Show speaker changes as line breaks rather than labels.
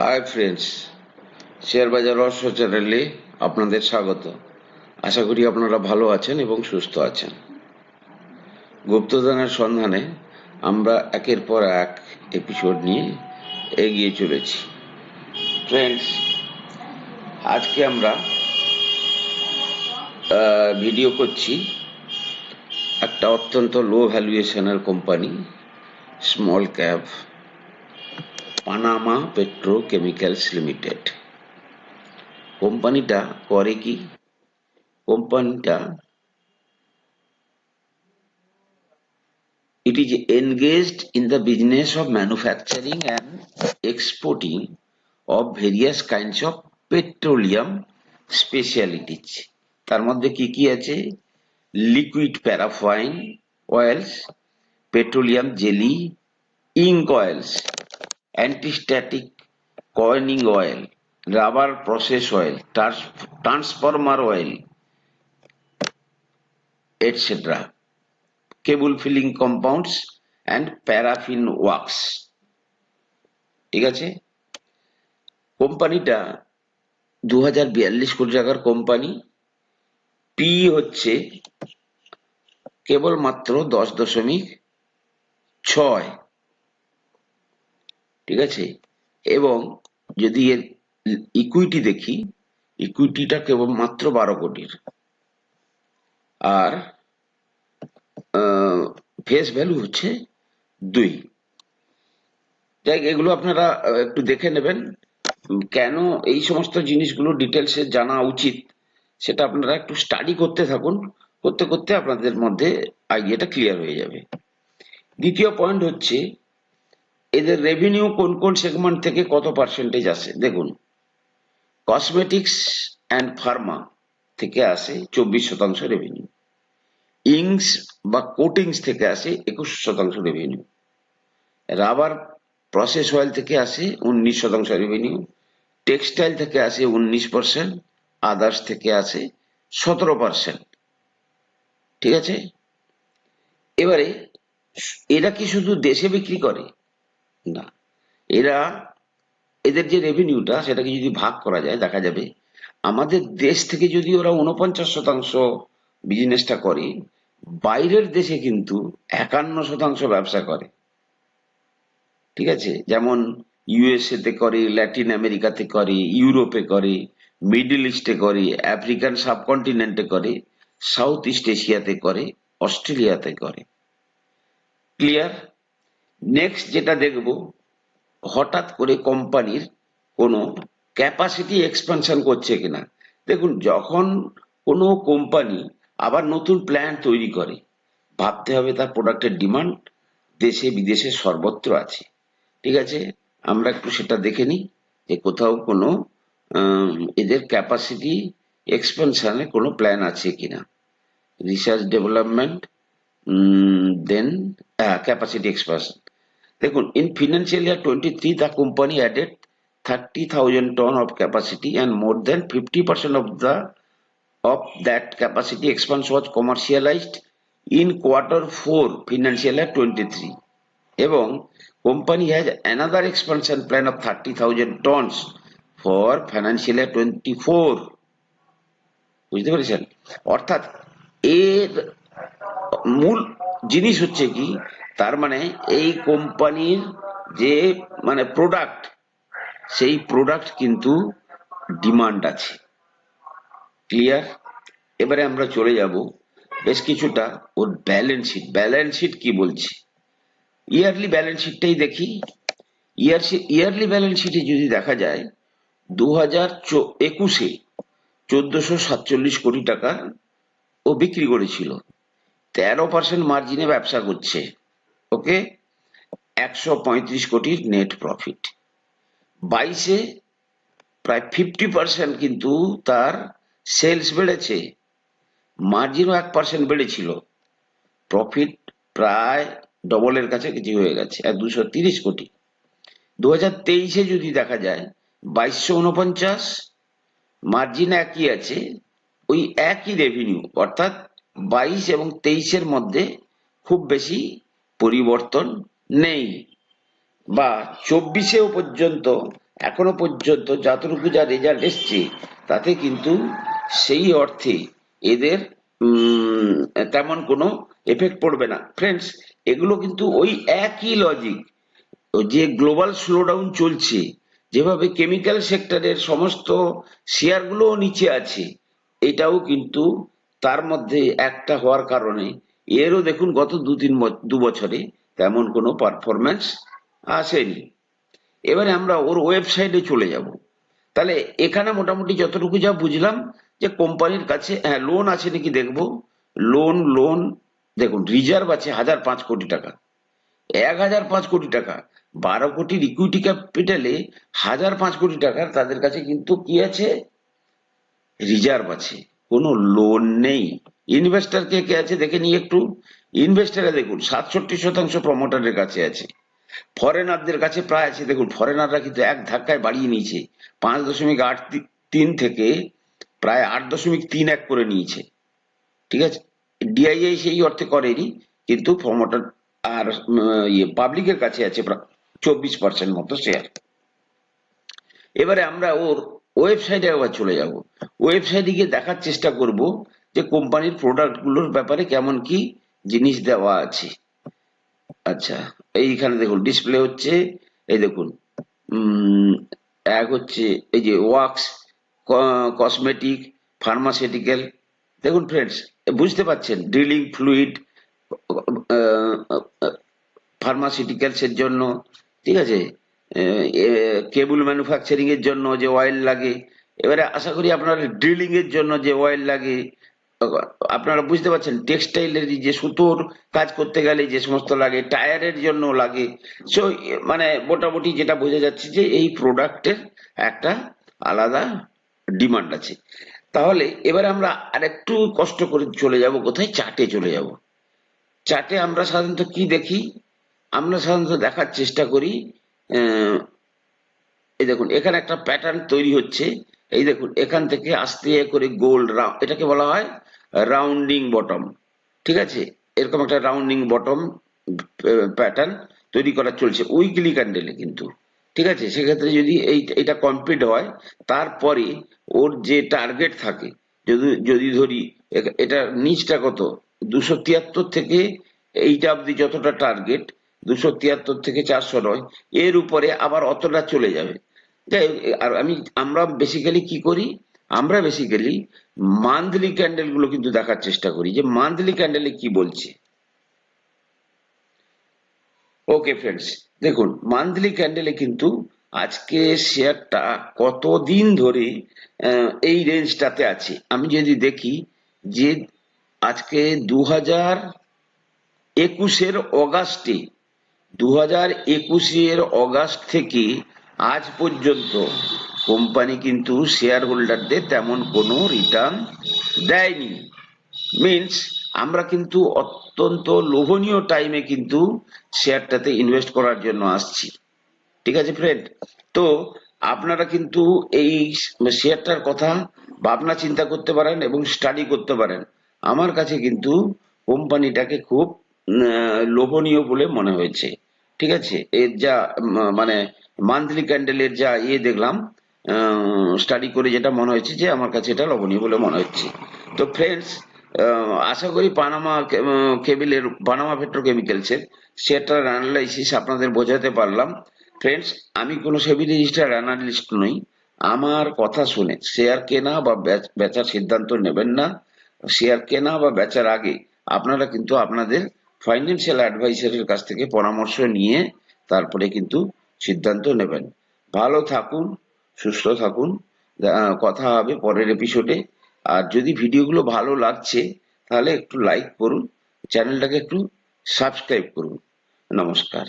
Hi friends share বাজার রহস্য চ্যানেলে আপনাদের স্বাগত। আশা করি আপনারা ভালো আছেন এবং সুস্থ আছেন। গুপ্তধনের সন্ধানে আমরা একের পর এক এপিসোড নিয়ে এগিয়ে চলেছি। ফ্রেন্ডস আজকে আমরা ভিডিও করছি একটা অত্যন্ত low ভ্যালুয়েশনের company small cap Panama petrochemicals limited কোম্পানিটা করে কি? কোম্পানিটা it is engaged in the business of manufacturing and exporting of various kinds of petroleum specialities তার মধ্যে কি কি আছে? Liquid paraffin oils petroleum jelly ink oils antistatic coning oil rubber process oil transformer oil etcetera cable filling compounds and paraffin wax ঠিক আছে? কোম্পানিটা দু হাজার বিয়াল্লিশ কোটি টাকার কোম্পানি। পি হচ্ছে কেবলমাত্র দশ দশমিক ছয় ঠিক আছে? এবং যদি এর ইকুইটি দেখি ইকুইটিটা কেবল মাত্র বারো কোটির। আর ফেস ভ্যালু হচ্ছে দুই। যাই এগুলো আপনারা একটু দেখে নেবেন। কেন এই সমস্ত জিনিসগুলো ডিটেলসে জানা উচিত, সেটা আপনারা একটু স্টাডি করতে থাকুন। করতে করতে আপনাদের মধ্যে আইডিয়াটা ক্লিয়ার হয়ে যাবে। দ্বিতীয় পয়েন্ট হচ্ছে এদের রেভিনিউ কোন কোন সেগমেন্ট থেকে কত পার্সেন্টেজ আসে? দেখুন কসমেটিক্স অ্যান্ড ফার্মা থেকে আসে চব্বিশ শতাংশ রেভিনিউ ইংস বা কোটিংস থেকে আসে একুশ শতাংশ রেভিনিউ রাবার প্রসেস অয়েল থেকে আসে উনিশ শতাংশ রেভিনিউ টেক্সটাইল থেকে আসে উনিশ পার্সেন্ট আদার্স থেকে আসে সতেরো পার্সেন্ট ঠিক আছে? এবারে, এরা কি শুধু দেশে বিক্রি করে? না। এরা, এদের যে রেভিনিউটা সেটাকে যদি ভাগ করা যায়, দেখা যাবে আমাদের দেশ থেকে যদি ওরা উনপঞ্চাশ শতাংশ বিজনেসটা করে, বাইরের দেশে কিন্তু একান্ন শতাংশ ব্যবসা করে। ঠিক আছে? যেমন ইউএসএ তে করে ল্যাটিন আমেরিকাতে করে ইউরোপে করে মিডল ইস্টে করে আফ্রিকান সাবকন্টিনেন্টে করে সাউথ ইস্ট এশিয়াতে করে অস্ট্রেলিয়াতে করে। ক্লিয়ার নেক্সট যেটা দেখব, হঠাৎ করে কোম্পানির কোনো ক্যাপাসিটি এক্সপানশন করছে কিনা। দেখুন, যখন কোনো কোম্পানি আবার নতুন প্ল্যান তৈরি করে, ভাবতে হবে তার প্রোডাক্টের ডিমান্ড দেশে বিদেশে সর্বত্র আছে। ঠিক আছে? আমরা একটু সেটা দেখে নিই যে কোথাও কোনো এদের ক্যাপাসিটি এক্সপেনশনের কোনো প্ল্যান আছে কিনা। Research development then capacity expansion দেখুন in financial year twenty three the company added thirty thousand ton of capacity and more than fifty percent of the of that capacity expansion was commercialised in quarter four financial year twenty three এবং company has another expansion plan of thirty thousand tons for financial year twenty four বুঝতে পেরেছেন? অর্থাৎ এর মূল জিনিস হচ্ছে কি, তার মানে এই কোম্পানির যে মানে প্রোডাক্ট সেই প্রোডাক্ট কিন্তু ডিমান্ড আছে। ক্লিয়ার এবারে আমরা চলে যাব বেশ কিছুটা ওর ব্যালেন্স শিট ব্যালেন্স শিট কি বলছে? ইয়ারলি ব্যালেন্স শিটটাই দেখি। ইয়ার ইয়ারলি ব্যালেন্স শিটে যদি দেখা যায় দু হাজার একুশে চোদ্দশো সাতচল্লিশ কোটি টাকা ও বিক্রি করেছিল। তেরো পার্সেন্ট মার্জিনে ব্যবসা করছে, ওকে? একশো পঁয়ত্রিশ কোটির নেট প্রফিট বাইশে প্রায় ফিফটি পার্সেন্ট কিন্তু তার সেলস বেড়েছে মার্জিনও এক পার্সেন্ট বেড়েছিল। প্রফিট প্রায় ডবলের কাছে কিছু হয়ে গেছে এক দুশো তিরিশ কোটি। দু হাজার তেইশে যদি দেখা যায়, বাইশশো উনপঞ্চাশ মার্জিন একই আছে, ওই একই রেভিনিউ অর্থাৎ বাইশ এবং তেইশের মধ্যে খুব বেশি পরিবর্তন নেই। বা চব্বিশেও পর্যন্ত, এখনও পর্যন্ত যতটুকু যা রেজাল্ট এসছে, তাতে কিন্তু সেই অর্থে এদের তেমন কোনো এফেক্ট পড়বে না। ফ্রেন্ডস এগুলো কিন্তু ওই একই লজিক যে গ্লোবাল স্লোডাউন চলছে, যেভাবে কেমিক্যাল সেক্টরের সমস্ত শেয়ারগুলোও নিচে আছে, এটাও কিন্তু তার মধ্যে একটা হওয়ার কারণে এরও দেখুন গত দু তিন দু বছরে তেমন কোনো পারফরম্যান্স আসেনি। এবারে আমরা ওর ওয়েবসাইটে চলে যাব। তাহলে এখানে মোটামুটি যতটুকু যা বুঝলাম যে কোম্পানির কাছে হ্যাঁ লোন আছে নাকি দেখব। লোন লোন দেখুন রিজার্ভ আছে হাজার পাঁচ কোটি টাকা। এক হাজার পাঁচ কোটি টাকা। বারো কোটির ইকুইটি ক্যাপিটালে হাজার পাঁচ কোটি টাকার তাদের কাছে কিন্তু কি আছে? রিজার্ভ আছে। কোনো লোন নেই। ইনভেস্টর কে কে আছে দেখে নিই একটু। ইনভেস্টারে দেখুন, সাতষট্টি শতাংশ প্রমোটারের কাছে আছে। ফরেনারদের কাছে প্রায় আছে। দেখুন ফরেনাররা কিন্তু এক ধাক্কায় বাড়িয়ে নিয়েছে। পাঁচ দশমিক আট তিন থেকে প্রায় আট দশমিক তিন এক করে নিয়েছে। ঠিক আছে? ডিআইআই সেই অর্থে করেনি, কিন্তু প্রমোটার আর ইয়ে পাবলিকের কাছে আছে চব্বিশ পার্সেন্ট মতো শেয়ার এবারে আমরা ওর ওয়েবসাইটে একবার চলে যাব। ওয়েবসাইটে গিয়ে দেখার চেষ্টা করব যে কোম্পানির প্রোডাক্টগুলোর ব্যাপারে কেমন কি জিনিস দেওয়া আছে। আচ্ছা এইখানে দেখুন ডিসপ্লে হচ্ছে, এই দেখুন এক হচ্ছে এই যে ওয়াক্স কসমেটিক ফার্মাসিউটিক্যাল দেখুন ফ্রেন্ডস বুঝতে পারছেন ড্রিলিং ফ্লুইড ফার্মাসিউটিক্যালস এর জন্য, ঠিক আছে? কেবল ম্যানুফ্যাকচারিং এর জন্য যে অয়েল লাগে, এবারে আশা করি আপনার ড্রিলিং এর জন্য যে অয়েল লাগে, আপনারা বুঝতে পারছেন টেক্সটাইলের যে সুতোর কাজ করতে গেলে যে সমস্ত লাগে, টায়ারের জন্য লাগে। সো মানে মোটামুটি যেটা বোঝা যাচ্ছে যে এই প্রোডাক্টের একটা আলাদা ডিমান্ড আছে। তাহলে এবারে আমরা আরেকটু কষ্ট করে চলে যাব, কোথায়? চার্টে চলে যাব। চার্টে আমরা সাধারণত কি দেখি? আমরা সাধারণত দেখার চেষ্টা করি এই দেখুন, এখানে একটা প্যাটার্ন তৈরি হচ্ছে। এই দেখুন, এখান থেকে আস্তে করে গোল এটাকে বলা হয় রাউন্ডিং বটম ঠিক আছে? এরকম একটা রাউন্ডিং বটম প্যাটার্ন তৈরি করা চলছে উইকলি ক্যান্ডেলে কিন্তু, ঠিক আছে? সেক্ষেত্রে যদি এই, এটা কমপ্লিট হয়, তারপরে ওর যে টার্গেট থাকে, যদি যদি ধরি, এ- এটার নিচটা কত? দুশো তিয়াত্তর থেকে এইটা অব্দি যতটা টার্গেট দুশো তিয়াত্তর থেকে চারশো নয়, এর উপরে আবার অতটা চলে যাবে। যাই আর আমি, আমরা বেসিক্যালি কি করি? আমরা বেসিক্যালি মান্থলি ক্যান্ডেলগুলো কিন্তু দেখার চেষ্টা করি। যে মান্থলি ক্যান্ডেলে কি বলছে? ওকে ফ্রেন্ডস দেখুন মান্থলি ক্যান্ডেলে কিন্তু আজকে শেয়ারটা কতদিন ধরে এই রেঞ্জটাতে আছে? আমি যদি দেখি যে আজকে দু হাজার একুশের অগাস্টে দু হাজার অগাস্ট থেকে আজ পর্যন্ত কোম্পানি কিন্তু শেয়ার হোল্ডারদের তেমন কোনো রিটার্ন দেয়নি। মিনস আমরা কিন্তু অত্যন্ত লোভনীয় টাইমে কিন্তু শেয়ারটাতে ইনভেস্ট করার জন্য আসছি। ঠিক আছে ফ্রেন্ড তো আপনারা কিন্তু এই শেয়ারটার কথা ভাবনা চিন্তা করতে পারেন এবং স্টাডি করতে পারেন। আমার কাছে কিন্তু কোম্পানিটাকে খুব লোভনীয় বলে মনে হয়েছে। ঠিক আছে? এর যা মানে মান্থলি ক্যান্ডেলের যা ইয়ে দেখলাম স্টাডি করে যেটা মনে হয়েছে যে আমার কাছে এটা লোভনীয় বলে মনে হচ্ছে। তো ফ্রেন্ডস আশা করি পানামা কেবিলের পানামা পেট্রোকেমিক্যালসের শেয়ারটার অ্যানালাইসিস আপনাদের বোঝাতে পারলাম। ফ্রেন্ডস আমি কোনো সেবি রেজিস্টার অ্যানালিস্ট নই। আমার কথা শুনে শেয়ার কেনা বা বেচার সিদ্ধান্ত নেবেন না। শেয়ার কেনা বা বেচার আগে আপনারা কিন্তু আপনাদের ফাইন্যান্সিয়াল অ্যাডভাইসারের কাছ থেকে পরামর্শ নিয়ে তারপরে কিন্তু সিদ্ধান্ত নেবেন। ভালো থাকুন, সুস্থ থাকুন কথা হবে পরের এপিসোডে আর যদি ভিডিওগুলো ভালো লাগছে, তাহলে একটু লাইক করুন, চ্যানেলটাকে একটু সাবস্ক্রাইব করুন। নমস্কার।